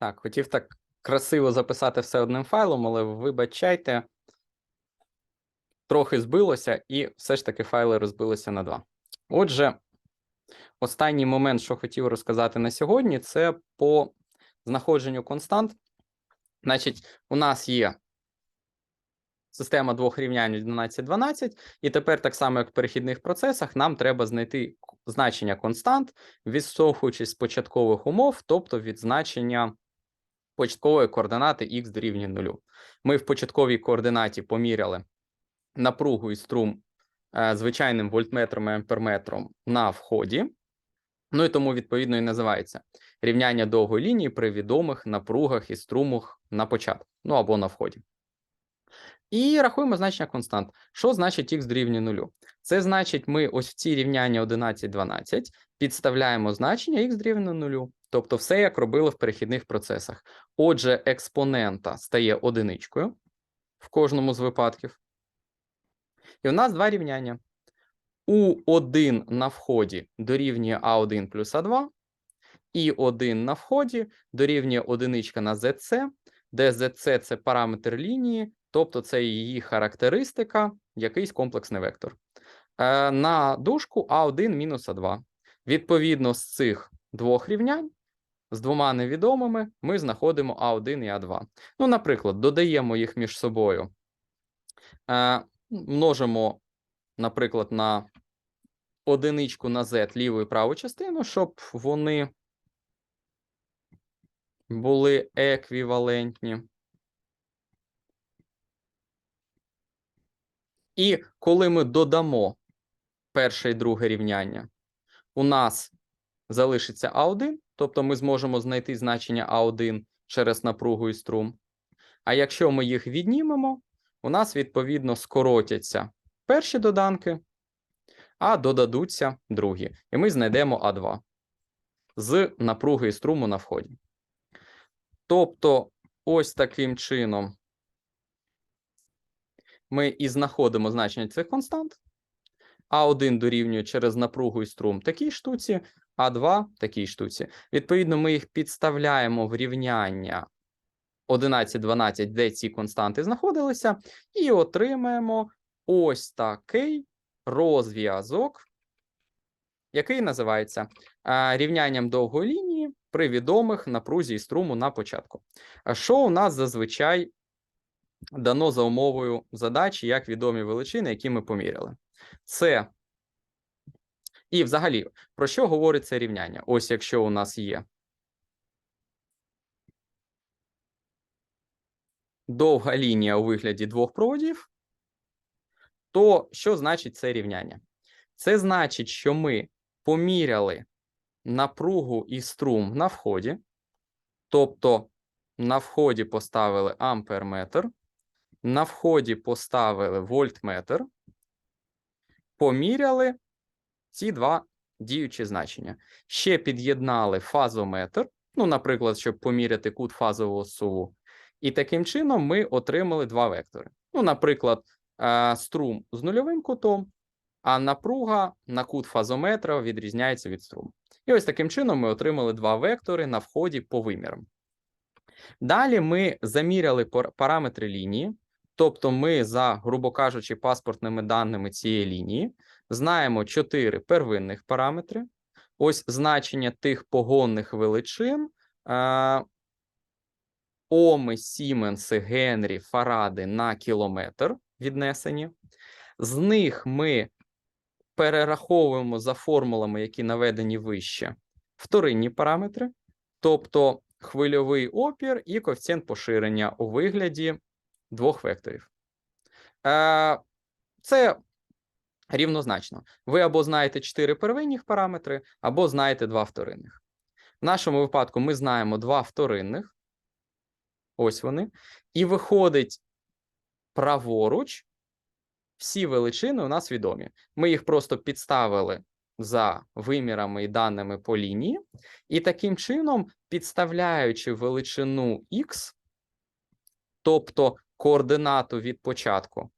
Так, хотів так красиво записати все одним файлом, але вибачайте, трохи збилося, і все ж таки файли розбилися на два. Отже, останній момент, що хотів розказати на сьогодні, це по знаходженню констант. Значить, у нас є система двох рівнянь 11-12, і тепер, так само, як в перехідних процесах, нам треба знайти значення констант, відштовхуючись з початкових умов, тобто від значення початкової координати х дорівнює нулю. Ми в початковій координаті поміряли напругу і струм е, звичайним вольтметром і амперметром на вході. Ну і тому, відповідно, і називається рівняння довгої лінії при відомих напругах і струмах на початку, ну або на вході. І рахуємо значення констант. Що значить х дорівнює нулю? Це значить, ми ось в ці рівняння 11-12 підставляємо значення х дорівнює нулю. Тобто все, як робили в перехідних процесах. Отже, експонента стає одиничкою в кожному з випадків. І у нас два рівняння. У1 на вході дорівнює А1 плюс А2, і 1 на вході дорівнює одиничка на ZC, де ZC – це параметр лінії, тобто це її характеристика, якийсь комплексний вектор. Е, на дужку А1 мінус А2. Відповідно з цих двох рівнянь, з двома невідомими, ми знаходимо А1 і А2. Ну, наприклад, додаємо їх між собою, е, множимо, наприклад, на одиничку на Z ліву і праву частину, щоб вони були еквівалентні. І коли ми додамо перше і друге рівняння, у нас залишиться А1, тобто ми зможемо знайти значення А1 через напругу і струм. А якщо ми їх віднімемо, у нас відповідно скоротяться перші доданки, а додадуться другі. І ми знайдемо А2 з напруги і струму на вході. Тобто, ось таким чином ми і знаходимо значення цих констант. А1 дорівнює через напругу і струм такій штуці, А2 такій штуці. Відповідно, ми їх підставляємо в рівняння 11-12, де ці константи знаходилися, і отримаємо ось такий розв'язок, який називається а, рівнянням довгої лінії при відомих напрузі і струму на початку. А Що у нас зазвичай дано за умовою задачі як відомі величини, які ми поміряли? Це і взагалі, про що говорить це рівняння? Ось якщо у нас є довга лінія у вигляді двох проводів, то що значить це рівняння? Це значить, що ми поміряли напругу і струм на вході, тобто на вході поставили амперметр, на вході поставили вольтметр, поміряли ці два діючі значення. Ще під'єднали фазометр, ну, наприклад, щоб поміряти кут фазового суву. І таким чином ми отримали два вектори. Ну, наприклад, е, струм з нульовим кутом, а напруга на кут фазометра відрізняється від струму. І ось таким чином ми отримали два вектори на вході по вимірам. Далі ми заміряли пар- параметри лінії, тобто ми, за, грубо кажучи, паспортними даними цієї лінії, знаємо чотири первинних параметри. Ось значення тих погонних величин. Е, Оми, Сіменси, Генрі, Фаради на кілометр віднесені. З них ми перераховуємо за формулами, які наведені вище, вторинні параметри, тобто хвильовий опір і коефіцієнт поширення у вигляді двох векторів. Е, Це рівнозначно. Ви або знаєте 4 первинних параметри, або знаєте 2 вторинних. В нашому випадку ми знаємо 2 вторинних. Ось вони. І виходить праворуч. Всі величини у нас відомі. Ми їх просто підставили за вимірами і даними по лінії, і таким чином, підставляючи величину x, тобто координату від початку,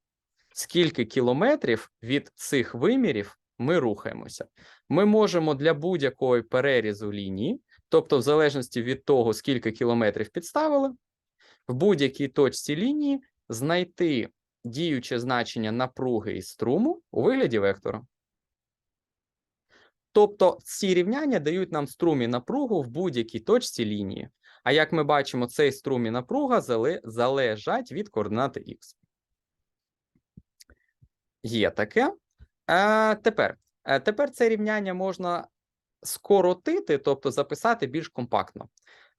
скільки кілометрів від цих вимірів ми рухаємося. Ми можемо для будь-якої перерізу лінії, Тобто, в залежності від того, скільки кілометрів підставили, в будь-якій точці лінії знайти діюче значення напруги і струму у вигляді вектора. Тобто ці рівняння дають нам струм і напругу в будь-якій точці лінії. А як ми бачимо, цей струм і напруга залежать від координати х. Є таке. Е, тепер, е, тепер це рівняння можна скоротити, тобто записати більш компактно.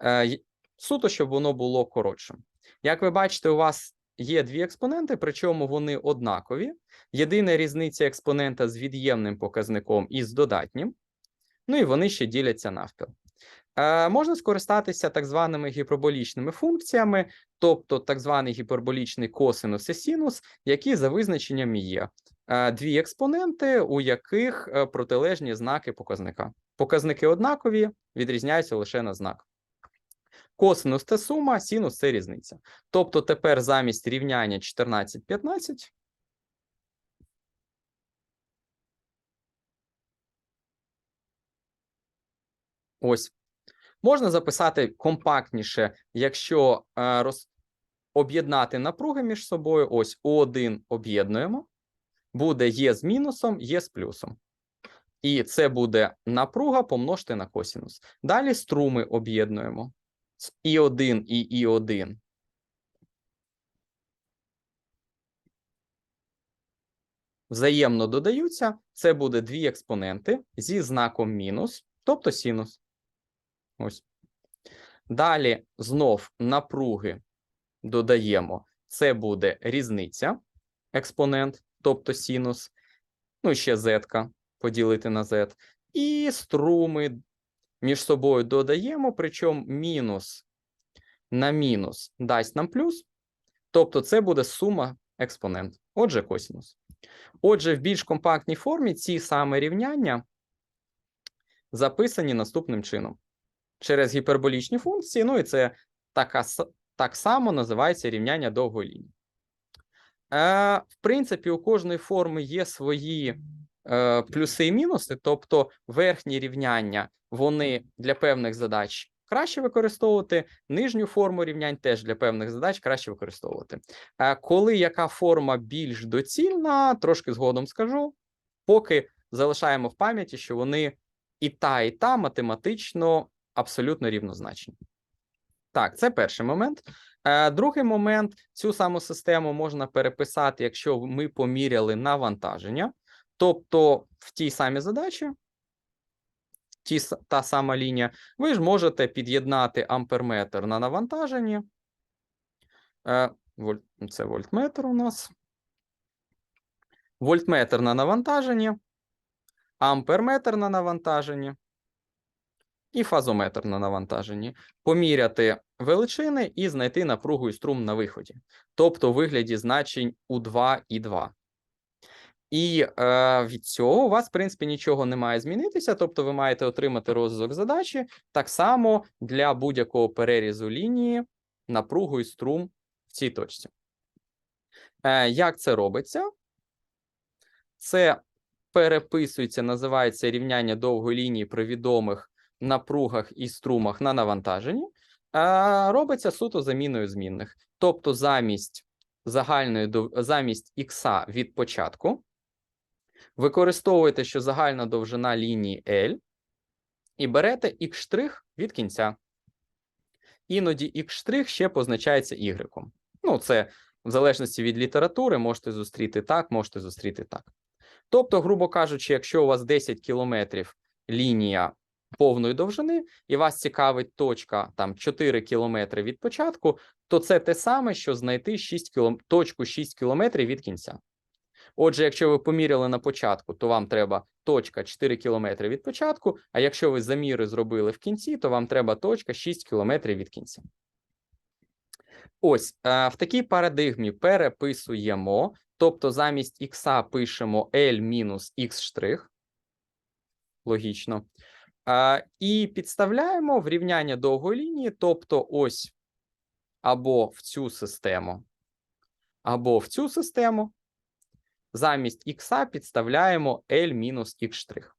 Е, суто, щоб воно було коротшим. Як ви бачите, у вас є дві експоненти, причому вони однакові. Єдина різниця експонента з від'ємним показником і з додатнім. Ну і вони ще діляться навпіл. Е, можна скористатися так званими гіперболічними функціями, тобто так званий гіперболічний косинус і синус, які за визначенням є е, дві експоненти, у яких е, протилежні знаки показника. Показники однакові, відрізняються лише на знак. Косинус це сума, синус це різниця. Тобто тепер замість рівняння 14-15 ось можна записати компактніше, якщо е, роз... об'єднати напруги між собою. Ось О1 об'єднуємо, буде Є з мінусом, Є з плюсом. І це буде напруга помножити на косинус. Далі струми об'єднуємо. З І1 і І1 взаємно додаються. Це буде дві експоненти зі знаком мінус, тобто синус. Ось. Далі знов напруги додаємо. Це буде різниця, експонент, тобто синус. Ну, і ще z поділити на z. І струми між собою додаємо, причому мінус на мінус дасть нам плюс. Тобто це буде сума експонент. Отже, косинус. Отже, в більш компактній формі ці саме рівняння записані наступним чином. Через гіперболічні функції, ну і це така, так само називається рівняння довгої лінії. Е, в принципі, у кожної форми є свої е, плюси і мінуси, тобто верхні рівняння вони для певних задач краще використовувати, нижню форму рівнянь теж для певних задач краще використовувати. Е, коли яка форма більш доцільна, трошки згодом скажу, поки залишаємо в пам'яті, що вони і та, і та математично абсолютно рівнозначні. Так, це перший момент. Е, Другий момент: цю саму систему можна переписати, якщо ми поміряли навантаження. Тобто в тій самій задачі, ті, та сама лінія, ви ж можете під'єднати амперметр на навантаженні. Е, це вольтметр у нас. Вольтметр на навантаженні, амперметр на навантаженні і фазометр на навантаженні. Поміряти величини і знайти напругу і струм на виході, тобто у вигляді значень У2 і 2. І е, від цього у вас, в принципі, нічого не має змінитися, тобто ви маєте отримати розв'язок задачі так само для будь-якого перерізу лінії, напругу і струм в цій точці. Е, як це робиться? Це переписується, називається рівняння довгої лінії при відомих напругах і струмах на навантаженні, робиться суто заміною змінних. Тобто замість загальної замість х від початку використовуєте, що загальна довжина лінії L, і берете x' від кінця. Іноді x' ще позначається y. Ну, це в залежності від літератури, можете зустріти так, можете зустріти так. Тобто, грубо кажучи, якщо у вас 10 кілометрів лінія повної довжини, і вас цікавить точка там 4 кілометри від початку, то це те саме, що знайти 6 кілом... точку 6 кілометрів від кінця. Отже, якщо ви поміряли на початку, то вам треба точка 4 кілометри від початку, а якщо ви заміри зробили в кінці, то вам треба точка 6 кілометрів від кінця. Ось е, в такій парадигмі переписуємо, тобто замість х пишемо L мінус штрих. Логічно. І підставляємо в рівняння довгої лінії, тобто ось або в цю систему, або в цю систему. Замість х підставляємо L-x'.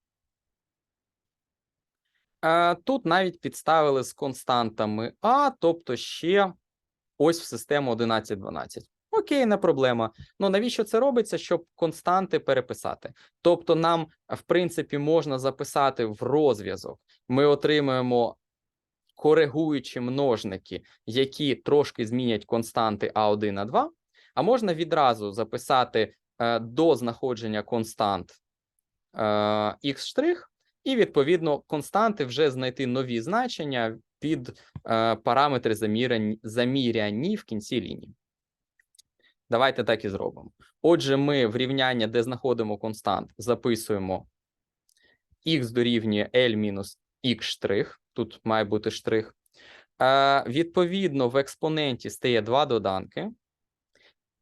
Тут навіть підставили з константами А, тобто ще ось в систему 11-12. Окей, не проблема. Ну навіщо це робиться, щоб константи переписати? Тобто, нам, в принципі, можна записати в розв'язок. Ми отримуємо коригуючі множники, які трошки змінять константи А1, А2, а можна відразу записати е, до знаходження констант е, x', і відповідно константи вже знайти нові значення під е, параметри заміряні, заміряні в кінці лінії. Давайте так і зробимо. Отже, ми в рівняння, де знаходимо констант, записуємо x дорівнює L мінус x штрих. Тут має бути штрих. Е, Відповідно, в експоненті стає два доданки.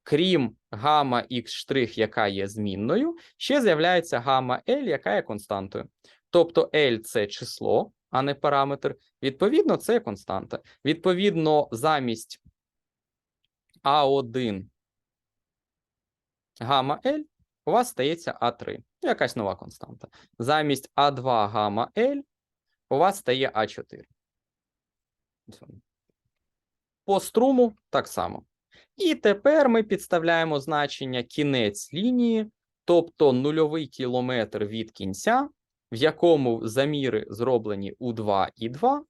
Крім гамма x штрих, яка є змінною, ще з'являється гамма L, яка є константою. Тобто L це число, а не параметр. Відповідно, це константа. Відповідно, замість А1 гамма L у вас стається А3, якась нова константа. Замість А2 гамма L у вас стає А4. По струму так само. І тепер ми підставляємо значення кінець лінії, тобто нульовий кілометр від кінця, в якому заміри зроблені у 2 і 2.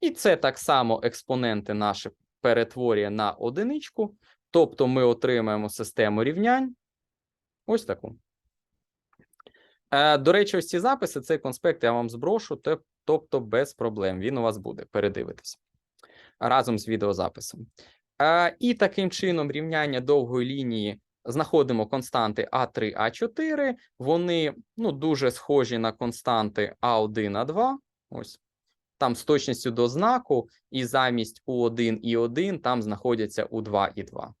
І це так само експоненти наші перетворює на одиничку, тобто ми отримаємо систему рівнянь. Ось таку. Е, До речі, ось ці записи, цей конспект я вам зброшу, тобто без проблем. Він у вас буде, передивитися разом з відеозаписом. Е, І таким чином рівняння довгої лінії знаходимо константи А3, А4. Вони ну, дуже схожі на константи А1, А2. Ось. Там з точністю до знаку, і замість У1 і 1 там знаходяться У2 і 2.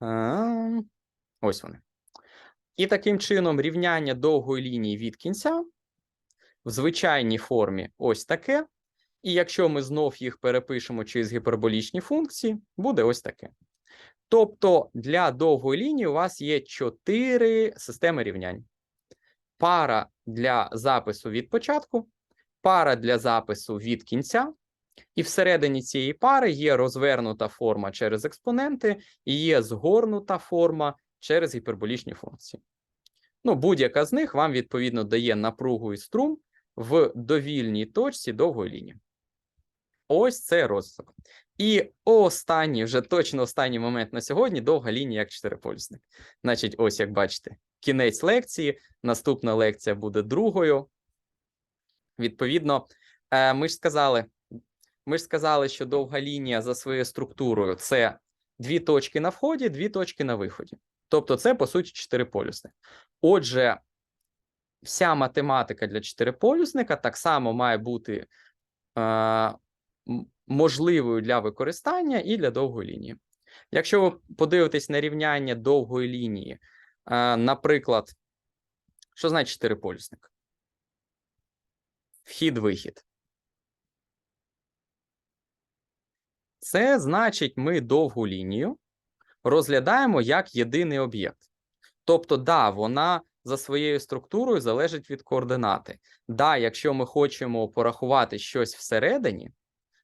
А, ось вони. І таким чином рівняння довгої лінії від кінця в звичайній формі ось таке. І якщо ми знов їх перепишемо через гіперболічні функції, буде ось таке. Тобто для довгої лінії у вас є чотири системи рівнянь. Пара для запису від початку, пара для запису від кінця, і всередині цієї пари є розвернута форма через експоненти, і є згорнута форма через гіперболічні функції. Ну, будь-яка з них вам, відповідно, дає напругу і струм в довільній точці довгої лінії. Ось це розвиток. І останній, вже точно останній момент на сьогодні довга лінія як чотириполюсник. Значить, ось як бачите, кінець лекції. Наступна лекція буде другою. Відповідно, е, ми ж сказали, ми ж сказали, що довга лінія за своєю структурою це дві точки на вході, дві точки на виході. Тобто, це, по суті, чотириполюсник. Отже, вся математика для чотириполюсника так само має бути е, можливою для використання і для довгої лінії. Якщо ви подивитесь на рівняння довгої лінії, наприклад, що значить чотириполюсник? Вхід-вихід. Це значить, ми довгу лінію розглядаємо як єдиний об'єкт. Тобто, да, вона за своєю структурою залежить від координати. Да, якщо ми хочемо порахувати щось всередині,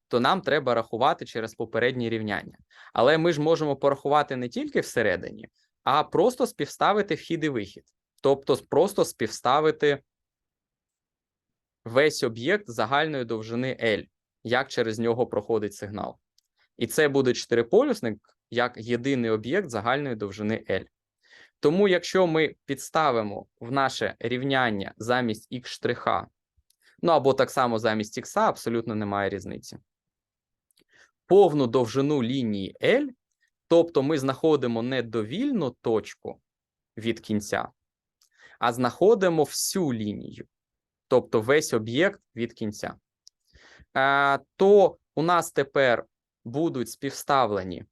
то нам треба рахувати через попередні рівняння. Але ми ж можемо порахувати не тільки всередині, а просто співставити вхід і вихід. Тобто, просто співставити весь об'єкт загальної довжини L, як через нього проходить сигнал. І це буде чотириполюсник як єдиний об'єкт загальної довжини L. Тому, якщо ми підставимо в наше рівняння замість х штриха, ну або так само замість х, абсолютно немає різниці. Повну довжину лінії L, тобто ми знаходимо не довільну точку від кінця, а знаходимо всю лінію, тобто весь об'єкт від кінця, е, то у нас тепер будуть співставлені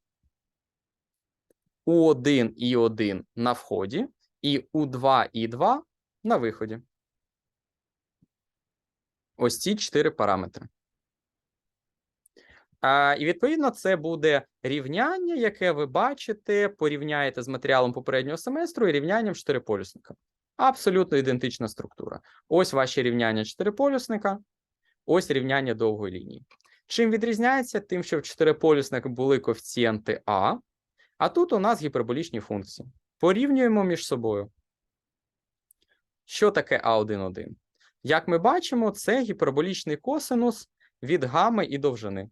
У1 і 1 на вході, і У2 і 2 на виході. Ось ці чотири параметри. І відповідно це буде рівняння, яке ви бачите, порівняєте з матеріалом попереднього семестру і рівнянням чотириполюсника. Абсолютно ідентична структура. Ось ваші рівняння чотириполюсника, ось рівняння довгої лінії. Чим відрізняється? Тим, що в чотириполюсника були коефіцієнти А, а тут у нас гіперболічні функції. Порівнюємо між собою. Що таке А1,1? Як ми бачимо, це гіперболічний косинус від гами і довжини.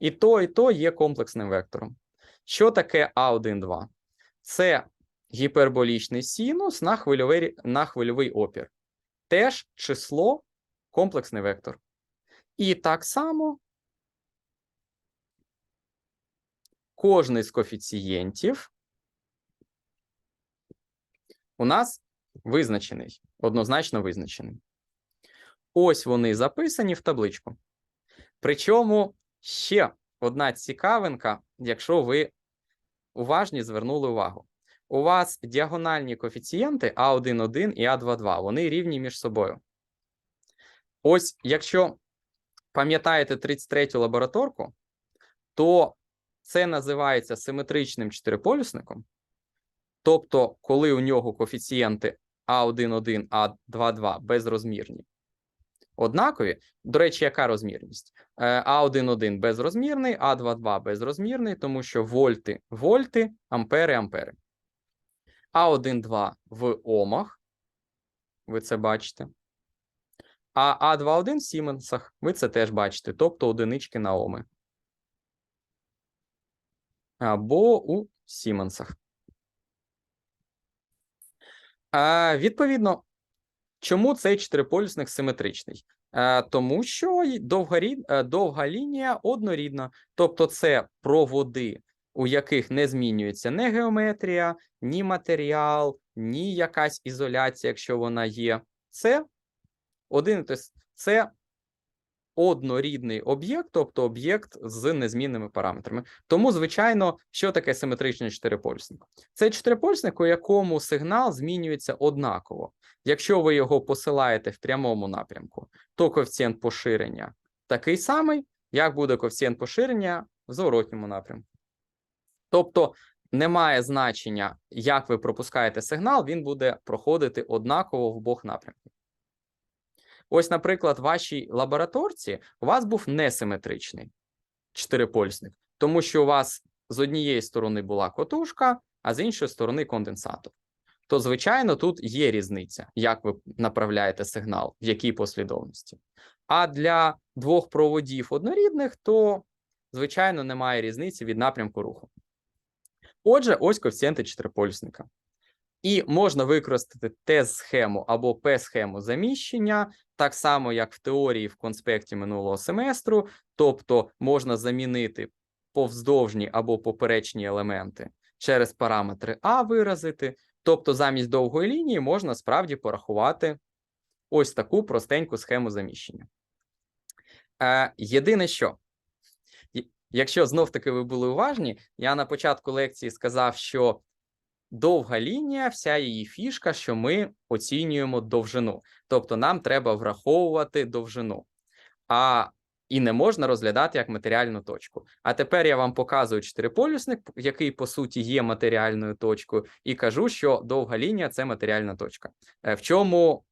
І то, і то є комплексним вектором. Що таке А1,2? Це гіперболічний синус на хвильовий, на хвильовий опір. Теж число комплексний вектор. І так само кожний з коефіцієнтів у нас визначений, однозначно визначений. Ось вони записані в табличку. Причому ще одна цікавинка, якщо ви уважні звернули увагу. У вас діагональні коефіцієнти А1,1 і А2,2, вони рівні між собою. Ось, якщо пам'ятаєте 33-ю лабораторку, то це називається симетричним чотириполюсником. Тобто, коли у нього коефіцієнти А1,1, А2,2 безрозмірні, однакові. До речі, яка розмірність? Е, А1,1 безрозмірний, А2,2 безрозмірний, тому що вольти вольти, ампери ампери. А1,2 в омах, ви це бачите. А А2,1 в сіменсах, ви це теж бачите, тобто одинички на оми. Або у сіменсах. Відповідно, чому цей чотириполюсник симетричний? Тому що довга, рід- е, довга лінія однорідна, тобто це проводи, у яких не змінюється ні геометрія, ні матеріал, ні якась ізоляція, якщо вона є. Це один це однорідний об'єкт, тобто об'єкт з незмінними параметрами. Тому, звичайно, що таке симетричний чотириполюсник? Це чотириполюсник, у якому сигнал змінюється однаково. Якщо ви його посилаєте в прямому напрямку, то коефіцієнт поширення такий самий, як буде коефіцієнт поширення в зворотньому напрямку. Тобто немає значення, як ви пропускаєте сигнал, він буде проходити однаково в обох напрямках. Ось, наприклад, в вашій лабораторці у вас був несиметричний чотириполюсник, тому що у вас з однієї сторони була котушка, а з іншої сторони конденсатор. То, звичайно, тут є різниця, як ви направляєте сигнал, в якій послідовності. А для двох проводів однорідних, то, звичайно, немає різниці від напрямку руху. Отже, ось коефіцієнти чотириполюсника. І можна використати Т-схему або П-схему заміщення, так само, як в теорії в конспекті минулого семестру, тобто можна замінити повздовжні або поперечні елементи через параметри А виразити, тобто замість довгої лінії можна справді порахувати ось таку простеньку схему заміщення. Е, єдине що, якщо знов-таки ви були уважні, я на початку лекції сказав, що довга лінія, вся її фішка, що ми оцінюємо довжину. Тобто нам треба враховувати довжину. А і не можна розглядати як матеріальну точку. А тепер я вам показую чотириполюсник, який по суті є матеріальною точкою, і кажу, що довга лінія це матеріальна точка. Е, В чому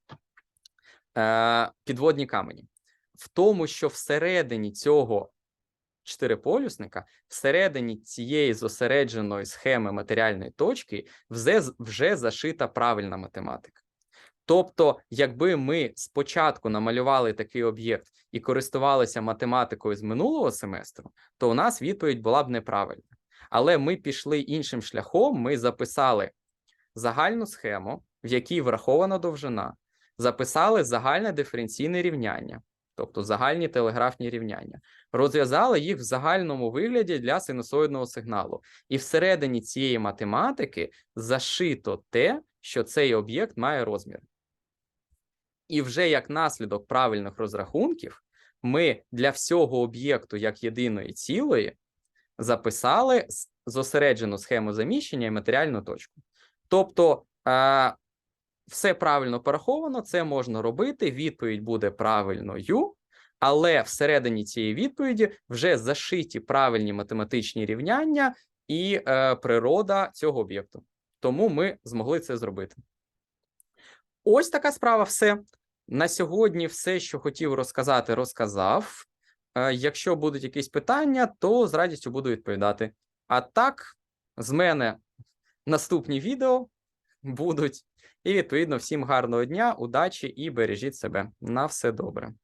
е, підводні камені? В тому, що всередині цього чотириполюсника, всередині цієї зосередженої схеми матеріальної точки вже, вже зашита правильна математика. Тобто, якби ми спочатку намалювали такий об'єкт і користувалися математикою з минулого семестру, то у нас відповідь була б неправильна. Але ми пішли іншим шляхом, ми записали загальну схему, в якій врахована довжина, записали загальне диференційне рівняння, тобто загальні телеграфні рівняння, розв'язали їх в загальному вигляді для синусоїдного сигналу. І всередині цієї математики зашито те, що цей об'єкт має розмір. І вже як наслідок правильних розрахунків, ми для всього об'єкту як єдиної цілої записали зосереджену схему заміщення і матеріальну точку. Тобто, е, все правильно пораховано, це можна робити. Відповідь буде правильною, але всередині цієї відповіді вже зашиті правильні математичні рівняння і е, природа цього об'єкту. Тому ми змогли це зробити. Ось така справа. Все. На сьогодні все, що хотів розказати, розказав. Е, якщо будуть якісь питання, то з радістю буду відповідати. А так, з мене наступні відео будуть. І відповідно всім гарного дня, удачі і бережіть себе. На все добре.